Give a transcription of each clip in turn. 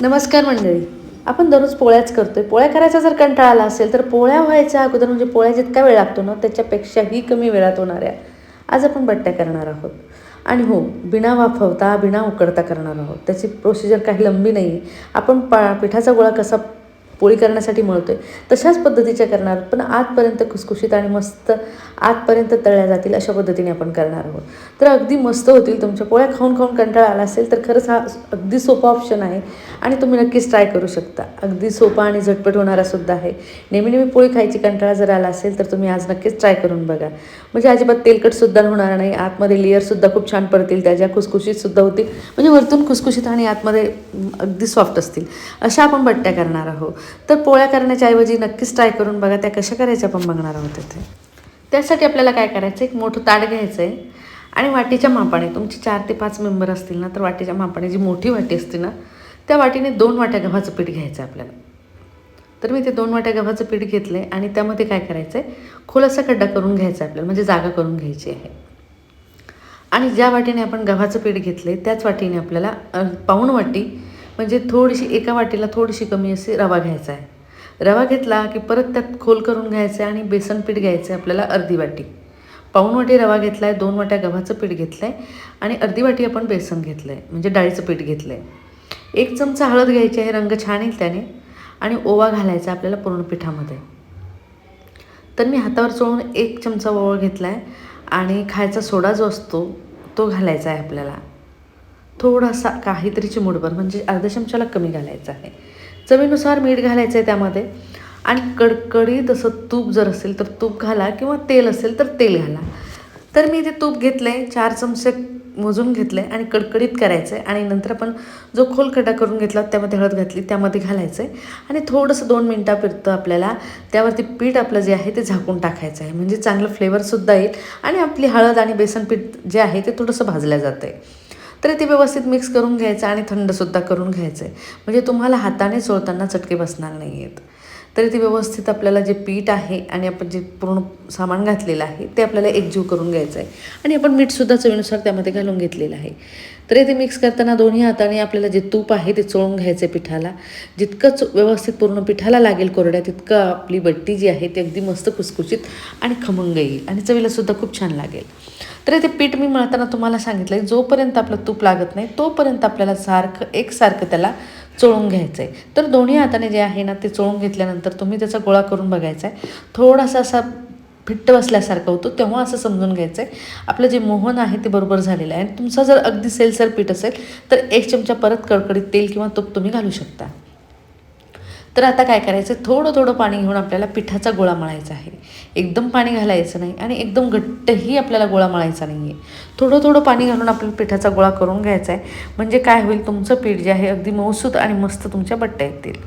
नमस्कार मंडळी. आपण दररोज पोळ्याच करतोय. पोळ्या करायचा जर कंटाळा आला असेल तर पोळ्या व्हायच्या अगोदर म्हणजे पोळ्या जितका वेळ लागतो ना त्याच्यापेक्षाही कमी वेळात होणाऱ्या. आज आपण बट्ट्या करणार आहोत. आणि हो बिना वाफवता बिना उकडता करणार आहोत. त्याची प्रोसिजर काही लंबी नाही आहे आपण पा पिठाचा गोळा कसा पोळी करण्यासाठी मळतोय. तशाच पद्धतीच्या करणार आहोत पण आतपर्यंत खुसखुशीत आणि मस्त आतपर्यंत तळल्या जातील अशा पद्धतीने आपण करणार आहोत. तर अगदी मस्त होतील तुमच्या पोळ्या. खाऊन खाऊन कंटाळा आला असेल तर खरंच हा अगदी सोपा ऑप्शन आहे आणि तुम्ही नक्कीच ट्राय करू शकता. अगदी सोपा आणि झटपट होणारा सुद्धा आहे. नेहमी नेहमी पोळी खायची कंटाळा जर आला असेल तर तुम्ही आज नक्कीच ट्राय करून बघा. म्हणजे अजिबात तेलकटसुद्धा होणार नाही. आतमध्ये लेअरसुद्धा खूप छान पडतील. त्याच्या खुसखुशीतसुद्धा होतील. म्हणजे वरतून खुसखुशीत आणि आतमध्ये अगदी सॉफ्ट असतील. अशा आपण बट्ट्या करणार आहोत. तर पोळ्या करण्याच्या ऐवजी नक्कीच ट्राय करून बघा त्या कशा करायच्या आपण बघणार आहोत इथे. त्यासाठी आपल्याला काय करायचं एक मोठं ताट घ्यायचं आहे आणि वाटीच्या मापाने तुमचे चार ते पाच मेंबर असतील ना तर वाटीच्या मापाने जी मोठी वाटी असते ना त्या वाटीने दोन वाट्या गव्हाचं पीठ घ्यायचं आहे आपल्याला. तर मी ते दोन वाट्या गव्हाचं पीठ घेतलं आहे आणि त्यामध्ये काय करायचं आहे खोलासा खड्डा करून घ्यायचा आहे आपल्याला म्हणजे जागा करून घ्यायची आहे. आणि ज्या वाटीने आपण गव्हाचं पीठ घेतलं आहे त्याच वाटीने आपल्याला पाऊण वाटी म्हणजे थोडीशी एका वाटीला थोडीशी कमी अशी रवा घ्यायचा आहे. रवा घेतला की परत त्यात खोल करून घ्यायचं आहे आणि बेसन पीठ घ्यायचं आहे आपल्याला अर्धी वाटी. पाऊण वाटी रवा घेतला आहे दोन वाट्या गव्हाचं पीठ घेतलं आहे आणि अर्धी वाटी आपण बेसन घेतलं आहे म्हणजे डाळीचं पीठ घेतलं आहे एक चमचा हळद घ्यायची आहे रंग छान येईल त्याने आणि ओवा घालायचा आपल्याला पूर्ण पिठामध्ये. तर मी हातावर चोळून एक चमचा ओवा घेतला आहे आणि खायचा सोडा जो असतो तो घालायचा आहे आपल्याला. थोडासा काहीतरी चिमूटभर म्हणजे अर्ध्या चमचाला कमी घालायचा आहे. चवीनुसार मीठ घालायचं आहे त्यामध्ये. आणि कडकडीत असं तूप जर असेल तर तूप घाला किंवा तेल असेल तर तेल घाला. तर मी ते तूप घेतलं आहे चार चमचे मोजून घेतलं आहे आणि कडकडीत करायचं आहे आणि नंतर आपण जो खोल खड्डा करून घेतला त्यामध्ये हळद घातली त्यामध्ये घालायचं आहे आणि थोडंसं दोन मिनटापुरतं आपल्याला त्यावरती पीठ आपलं जे आहे ते झाकून टाकायचं आहे म्हणजे चांगलं फ्लेवरसुद्धा येईल. आणि आपली हळद आणि बेसन पीठ जे आहे ते थोडंसं भाजलं जातं आहे तर ते व्यवस्थित मिक्स करून घ्यायचं आणि थंडसुद्धा करून घ्यायचं आहे म्हणजे तुम्हाला हाताने चोळताना चटके बसणार नाही आहेत तरी ते व्यवस्थित आपल्याला जे पीठ आहे आणि आपण जे पूर्ण सामान घातलेलं आहे ते आपल्याला एकजीव करून घ्यायचं आहे आणि आपण मीठसुद्धा चवीनुसार त्यामध्ये घालून घेतलेलं आहे. तरी ते मिक्स करताना दोन्ही हाताने आपल्याला जे तूप आहे ते चोळून घ्यायचं आहे पिठाला. जितकं व्यवस्थित पूर्ण पिठाला लागेल कोरड्या तितकं आपली बट्टी जी आहे ती अगदी मस्त कुसकुशीत आणि खमंग येईल. आणि चवीलासुद्धा खूप छान लागेल. तर ते पीठ मी मळताना तुम्हाला सांगितलं आहे जोपर्यंत आपलं तूप लागत नाही तोपर्यंत आपल्याला सारखं एकसारखं त्याला चोळून घ्यायचं आहे तर दोन्ही हाताने जे आहे ना ते चोळून घेतल्यानंतर तुम्ही त्याचा गोळा करून बघायचा आहे थोडासा असा फिट्ट बसल्यासारखं होतो तेव्हा असं समजून घ्यायचं आहे आपलं जे मोहन आहे ते बरोबर झालेलं आहे. आणि तुमचा जर अगदी सेलसर पीठ असेल तर एक चमचा परत कडकडीत तेल किंवा तूप तुम्ही घालू शकता. तर आता काय करायचं? थोडं थोडं पाणी घेऊन आपल्याला पिठाचा गोळा मळायचा आहे. एकदम पाणी घालायचं नाही आणि एकदम घट्टही आपल्याला गोळा मळायचा नाही आहे थोडं थोडं पाणी घालून आपल्याला पिठाचा गोळा करून घ्यायचा आहे. म्हणजे काय होईल? तुमचं पीठ जे आहे अगदी मऊसूत आणि मस्त तुमच्या बट्ट्या येतील.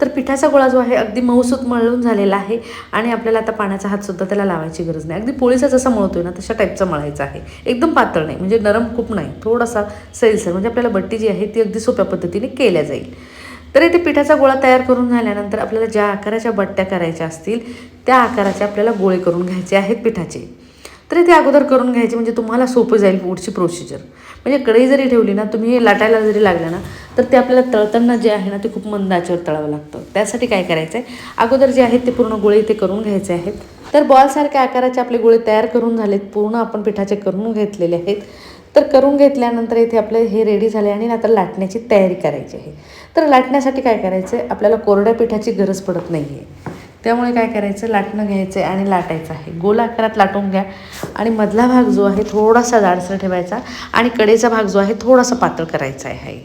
तर पिठाचा गोळा जो आहे अगदी मऊसूत मळून झालेला आहे आणि आपल्याला आता पाण्याचा हातसुद्धा त्याला लावायची गरज नाही. अगदी पोळीचा जसा मळतोय ना तशा टाईपचा मळायचा आहे. एकदम पातळ नाही म्हणजे नरम खूप नाही. थोडासा सैलसर म्हणजे आपल्याला बट्टी जी आहे ती अगदी सोप्या पद्धतीने केल्या जाईल. तर इथे पिठाचा गोळा तयार करून झाल्यानंतर आपल्याला ज्या आकाराच्या बट्ट्या करायच्या असतील त्या आकाराचे आपल्याला गोळे करून घ्यायचे आहेत पिठाचे. तर ते अगोदर करून घ्यायचे म्हणजे तुम्हाला सोपं जाईल पुढची प्रोसिजर म्हणजे कढई जरी ठेवली ना तुम्ही लाटायला जरी लागलं ना तर ते आपल्याला तळताना जे आहे ना ते खूप मंद आचेवर तळावं लागतं. त्यासाठी काय करायचं आहे अगोदर जे आहेत ते पूर्ण गोळे इथे करून घ्यायचे आहेत. तर बॉलसारख्या आकाराचे आपले गोळे तयार करून झालेत पूर्ण आपण पिठाचे करून घेतलेले आहेत. तर करून घेतल्यानंतर इथे आपले हे रेडी झाले आणि आता लाटण्याची तयारी करायची आहे. तर लाटण्यासाठी काय करायचं आहे आपल्याला कोरड्या पिठाची गरज पडत नाही आहे त्यामुळे काय करायचं? लाटणं घ्यायचं आहे आणि लाटायचं आहे. गोल आकारात लाटून घ्या आणि मधला भाग जो आहे थोडासा जाडसर ठेवायचा आणि कडेचा भाग जो आहे थोडासा पातळ करायचा आहे.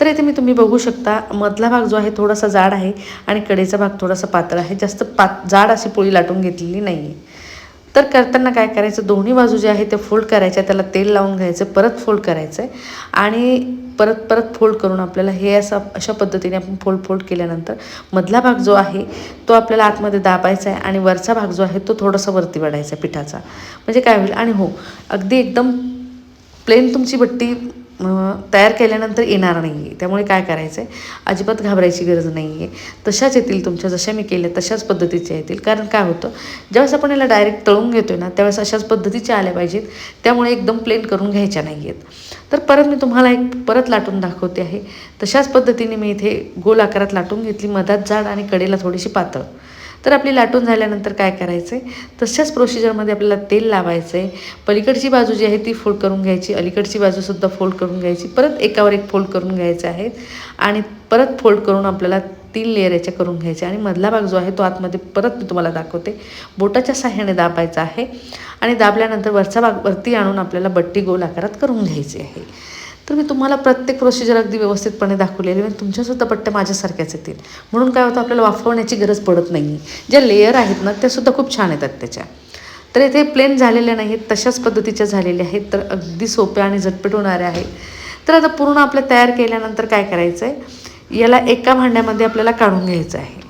तर इथे मी तुम्ही बघू शकता मधला भाग जो आहे थोडासा जाड आहे आणि कडेचा भाग थोडासा पातळ आहे. जास्त पात जाड अशी पोळी लाटून घेतलेली नाही आहे तर करताना काय करायचं दोन्ही बाजू जे आहे ते फोल्ड करायच्या त्याला तेल लावून घ्यायचं परत फोल्ड करायचं आहे आणि परत परत फोल्ड करून आपल्याला हे असं अशा पद्धतीने आपण फोल्ड फोल्ड केल्यानंतर मधला भाग जो आहे तो आपल्याला आतमध्ये दाबायचा आहे आणि वरचा भाग जो आहे तो थोडासा वरती वाढायचा आहे पिठाचा. म्हणजे काय होईल? आणि हो अगदी एकदम प्लेन तुमची भट्टी तयार केल्यानंतर येणार नाही आहे त्यामुळे काय करायचं आहे अजिबात घाबरायची गरज नाही आहे तशाच येतील तुमच्या जशा मी केल्या तशाच पद्धतीच्या येतील. कारण काय होतं? ज्यावेळेस आपण याला डायरेक्ट तळून घेतो ना त्यावेळेस अशाच पद्धतीच्या आल्या पाहिजेत. त्यामुळे एकदम प्लेन करून घ्यायच्या नाही आहेत तर परत मी तुम्हाला एक परत लाटून दाखवते आहे. तशाच पद्धतीने मी इथे गोल आकारात लाटून घेतली. मधात जाड आणि कडेला थोडीशी पातळ. तर आपली लाटून झाल्यानंतर काय करायचं आहे तशाच प्रोसिजरमध्ये आपल्याला तेल लावायचं आहे पलीकडची बाजू जी आहे ती फोल्ड करून घ्यायची. अलीकडची बाजूसुद्धा फोल्ड करून घ्यायची. परत एकावर एक फोल्ड करून घ्यायचं आहे आणि परत फोल्ड करून आपल्याला तीन लेअर याच्या करून घ्यायचे. आणि मधला भाग जो आहे तो आतमध्ये परत मी तुम्हाला दाखवते. बोटाच्या साह्याने दाबायचा आहे. आणि दाबल्यानंतर वरचा भाग वरती आणून आपल्याला बट्टी गोल आकारात करून घ्यायची आहे. तर मी तुम्हाला प्रत्येक प्रोसिजर अगदी व्यवस्थितपणे दाखवलेली म्हणजे तुमच्यासुद्धा पट्ट्या माझ्यासारख्याच येतील. म्हणून काय होतं आपल्याला वाफवण्याची गरज पडत नाही ज्या लेयर आहेत ना त्यासुद्धा खूप छान येतात त्याच्या. तर इथे प्लेन झालेल्या नाहीत तशाच पद्धतीच्या झालेल्या आहेत. तर अगदी सोप्या आणि झटपट होणाऱ्या आहेत. तर आता पूर्ण आपल्या तयार केल्यानंतर काय करायचं आहे याला एका भांड्यामध्ये आपल्याला काढून घ्यायचं आहे.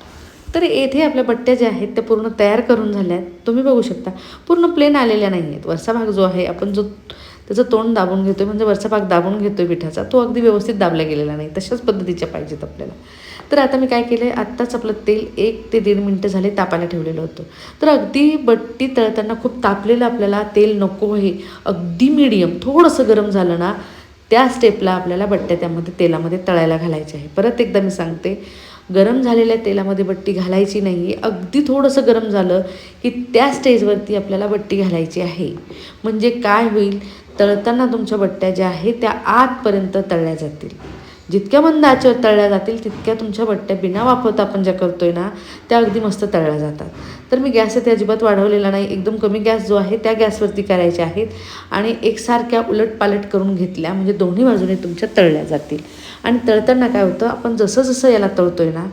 तर येथे आपल्या बट्ट्या ज्या आहेत त्या पूर्ण तयार करून झाल्या आहेत. तुम्ही बघू शकता पूर्ण प्लेन आलेल्या नाही आहेत वरचा भाग जो आहे आपण जो त्याचं तोंड दाबून घेतो आहे म्हणजे वरचा भाग दाबून घेतो आहे पिठाचा तो अगदी व्यवस्थित दाबला गेलेला नाही. तशाच पद्धतीच्या पाहिजेत आपल्याला. तर आता मी काय केलं आहे आत्ताच आपलं तेल एक ते दीड मिनटं झाले तापायला ठेवलेलं होतं. तर अगदी बट्टी तळताना खूप तापलेलं आपल्याला तेल नको आहे अगदी मिडियम थोडंसं गरम झालं ना त्या स्टेपला आपल्याला बट्ट्या त्यामध्ये तेलामध्ये तळायला घालायचे आहे. परत एकदा मी सांगते गरम झालेल्या तेलामध्ये बट्टी घालायची नाही आहे अगदी थोडंसं गरम झालं की त्या स्टेजवरती आपल्याला बट्टी घालायची आहे. म्हणजे काय होईल तळताना तुमच्या बट्ट्या ज्या आहेत त्या आतपर्यंत तळल्या जातील. जितक्या मंद आचेवर तळल्या जातील तितक्या तुमच्या बट्ट्या बिना वापरता आपण ज्या करतोय ना त्या अगदी मस्त तळल्या जातात. तर मी गॅस ते अजिबात वाढवलेला नाही. एकदम कमी गॅस जो आहे त्या गॅसवरती करायचे आहेत आणि एकसारख्या उलटपालट करून घेतल्या म्हणजे दोन्ही बाजूने तुमच्या तळल्या जातील. आणि तळताना काय होतं आपण जसं जसं याला तळतोय ना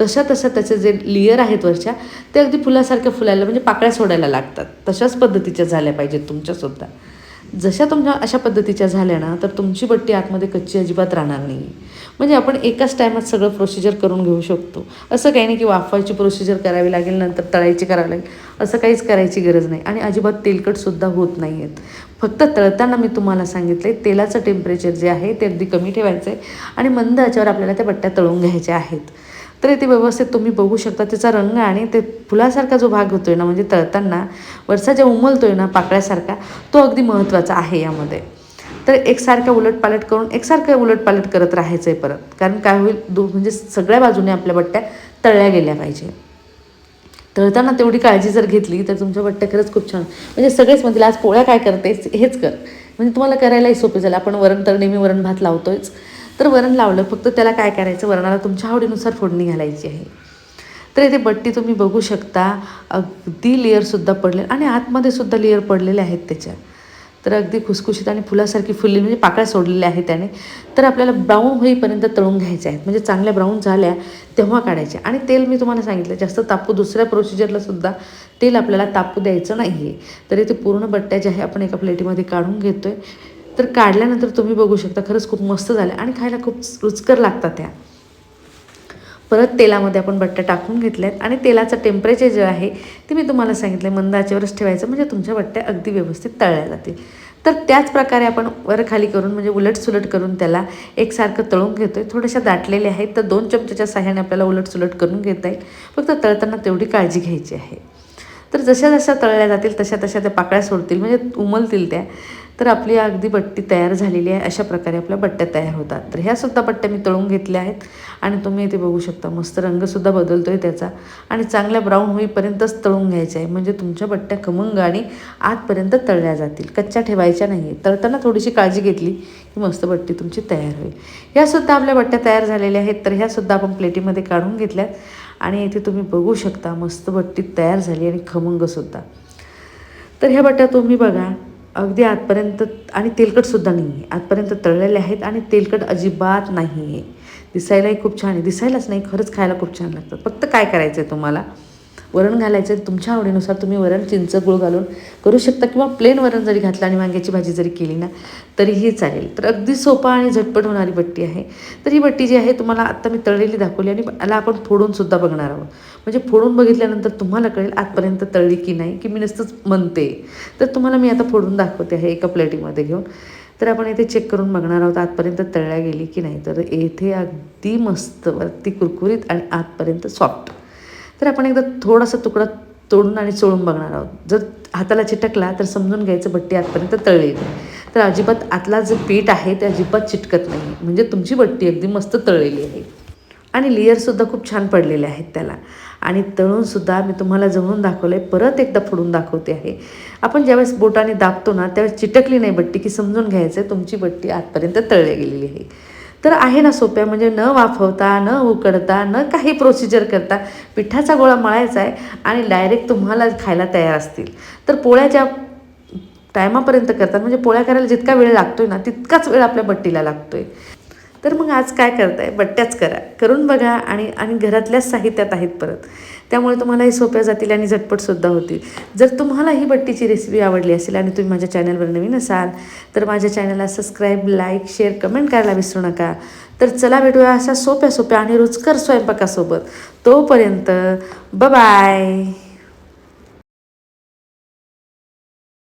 तशा तशा त्याचे जे लेयर आहेत वरच्या ते अगदी फुलासारख्या फुलायला म्हणजे पाकळ्या सोडायला लागतात. तशाच पद्धतीच्या झाल्या पाहिजेत तुमच्यासुद्धा जशा तुमच्या अशा पद्धतीच्या झाल्या ना तर तुमची बट्टी आतमध्ये कच्ची अजिबात राहणार नाही म्हणजे आपण एकाच टायमात सगळं प्रोसिजर करून घेऊ शकतो. असं काही नाही की वाफवायची प्रोसिजर करावी लागेल नंतर तळायची करावी लागेल. असं काहीच करायची गरज नाही. आणि अजिबात तेलकटसुद्धा होत नाही आहेत फक्त तळताना मी तुम्हाला सांगितलं आहे तेलाचं टेम्परेचर जे आहे ते अगदी कमी ठेवायचं आहे आणि मंद याच्यावर आपल्याला त्या बट्ट्या तळून घ्यायच्या आहेत. तर इथे व्यवस्थित तुम्ही बघू शकता. त्याचा रंग आणि ते फुलासारखा जो भाग होतो आहे ना म्हणजे तळताना वरचा जे उमलतो आहे ना पाकळ्यासारखा तो अगदी महत्त्वाचा आहे यामध्ये. तर एकसारखं उलटपालट करून एकसारखं उलटपालट करत राहायचं आहे परत. कारण काय होईल दो म्हणजे सगळ्या बाजूने आपल्या बट्ट्या तळल्या गेल्या पाहिजे. तळताना तेवढी काळजी जर घेतली तर तुमच्या बट्ट्या खरंच खूप छान म्हणजे सगळेच म्हणतील आज पोळ्या काय करतेस? हेच कर. म्हणजे तुम्हाला करायलाही सोपे झालं. आपण वरण तर नेहमी वरण भात लावतोयच. तर वरण लावलं. फक्त त्याला काय करायचं? वरणाला तुमच्या आवडीनुसार फोडणी घालायची आहे. तर इथे बट्टी तुम्ही बघू शकता. अगदी लेअरसुद्धा पडले आणि आतमध्ये सुद्धा लेअर पडलेले आहेत त्याच्या तर अगदी खुसखुशीत आणि फुलासारखी फुलली म्हणजे पाकळ्या सोडलेल्या आहेत त्याने. तर आपल्याला ब्राऊन होईपर्यंत तळून घ्यायच्या आहेत. म्हणजे चांगल्या ब्राऊन झाल्या तेव्हा काढायच्या आणि तेल मी तुम्हाला सांगितलं जास्त तापू दुसऱ्या प्रोसिजरला सुद्धा तेल आपल्याला तापू द्यायचं नाही आहे तर इथे पूर्ण बट्ट्या ज्या आहे आपण एका प्लेटीमध्ये काढून घेतो आहे तर काढल्यानंतर तुम्ही बघू शकता खरंच खूप मस्त झाल्या. आणि खायला खूप रुचकर लागतात त्या. परत तेलामध्ये आपण बट्ट्या टाकून घेतल्यात. आणि तेलाचं टेम्परेचर जे आहे ते मी तुम्हाला सांगितलं मंद आचेवरच ठेवायचं. म्हणजे तुमच्या बट्ट्या अगदी व्यवस्थित तळल्या जातील. तर त्याच प्रकारे आपण वर खाली करून म्हणजे उलट सुलट करून त्याला एकसारखं तळून घेतो आहे थोड्याशा दाटलेल्या आहेत तर दोन चमच्याच्या साह्याने आपल्याला उलट सुलट करून घेता येईल. फक्त तळताना तेवढी काळजी घ्यायची आहे. तर जशा जशा तळल्या जातील तशा तशा त्या पाकळ्या सोडतील म्हणजे उमलतील त्या. तर आपली अगदी बट्टी तयार झालेली आहे. अशा प्रकारे आपल्या बट्ट्या तयार होतात. तर ह्यासुद्धा बट्ट्या मी तळून घेतल्या आहेत. आणि तुम्ही इथे बघू शकता मस्त रंगसुद्धा बदलतो आहे त्याचा. आणि चांगल्या ब्राऊन होईपर्यंतच तळून घ्यायच्या आहे. म्हणजे तुमच्या बट्ट्या खमंग आणि आतपर्यंत तळल्या जातील. कच्च्या ठेवायच्या नाही आहे तळताना थोडीशी काळजी घेतली की मस्त बट्टी तुमची तयार होईल. ह्यासुद्धा आपल्या बट्ट्या तयार झालेल्या आहेत. तर ह्यासुद्धा आपण प्लेटीमध्ये काढून घेतल्यात. आणि इथे तुम्ही बघू शकता मस्त बट्टी तयार झाली आणि खमंगसुद्धा तर ह्या बट्ट्या तुम्ही बघा. अगदी आतपर्यंत आणि तेलकटसुद्धा नाही आहे आतपर्यंत तळलेले आहेत आणि तेलकट अजिबात नाही आहे दिसायलाही खूप छान आहे. दिसायलाच नाही खरंच खायला खूप छान लागतात. फक्त काय करायचं आहे तुम्हाला? वरण घालायचं तुमच्या आवडीनुसार तुम्ही वरण चिंच गुळ घालून करू शकता किंवा प्लेन वरण जरी घातलं आणि वांग्याची भाजी जरी केली ना तरीही चालेल. तर अगदी सोपा आणि झटपट होणारी बट्टी आहे. तर ही बट्टी जी आहे तुम्हाला आत्ता मी तळलेली दाखवली आणि याला आपण फोडूनसुद्धा बघणार आहोत. म्हणजे फोडून बघितल्यानंतर तुम्हाला कळेल आतपर्यंत तळली की नाही की मी नुसतंच म्हणते. तर तुम्हाला मी आता फोडून दाखवते आहे एका प्लेटीमध्ये घेऊन. तर आपण इथे चेक करून बघणार आहोत आतपर्यंत तळल्या गेली की नाही. तर येथे अगदी मस्त वरती कुरकुरीत आणि आतपर्यंत सॉफ्ट तर आपण एकदा थोडासा तुकडा तोडून आणि चोळून बघणार आहोत. जर हाताला चिटकला तर समजून घ्यायचं बट्टी आतपर्यंत तळली तर अजिबात आतला जे पीठ आहे ते अजिबात चिटकत नाही. म्हणजे तुमची बट्टी अगदी मस्त तळलेली आहे. आणि लेयरसुद्धा खूप छान पडलेले आहेत त्याला. आणि तळूनसुद्धा मी तुम्हाला जवळून दाखवलं आहे परत एकदा फोडून दाखवते आहे. आपण ज्यावेळेस बोटाने दाबतो ना त्यावेळेस चिटकली नाही बट्टी की समजून घ्यायचं आहे तुमची बट्टी आतपर्यंत तळली गेलेली आहे. तर आहे ना सोप्या म्हणजे न वाफवता न उकडता न काही प्रोसिजर करता पिठाचा गोळा मळायचा आहे आणि डायरेक्ट तुम्हाला खायला तयार असतील. तर पोळ्याच्या टायमापर्यंत करतात. म्हणजे पोळ्या करायला जितका वेळ लागतो आहे ना तितकाच वेळ आपल्या बट्टीला आहे तर मग आज काय करताय? बट्ट्याच करा. करून बघा आणि आणि घरातल्याच साहित्यात आहेत परत. त्यामुळे तुम्हाला हे सोप्या जातील आणि झटपटसुद्धा होतील. जर तुम्हाला ही बट्टीची रेसिपी आवडली असेल आणि तुम्ही माझ्या चॅनलवर नवीन असाल तर माझ्या चॅनलला सबस्क्राईब लाईक शेअर कमेंट करायला विसरू नका. तर चला भेटूया अशा सोप्या सोप्या आणि रुचकर स्वयंपाकासोबत. तोपर्यंत बाय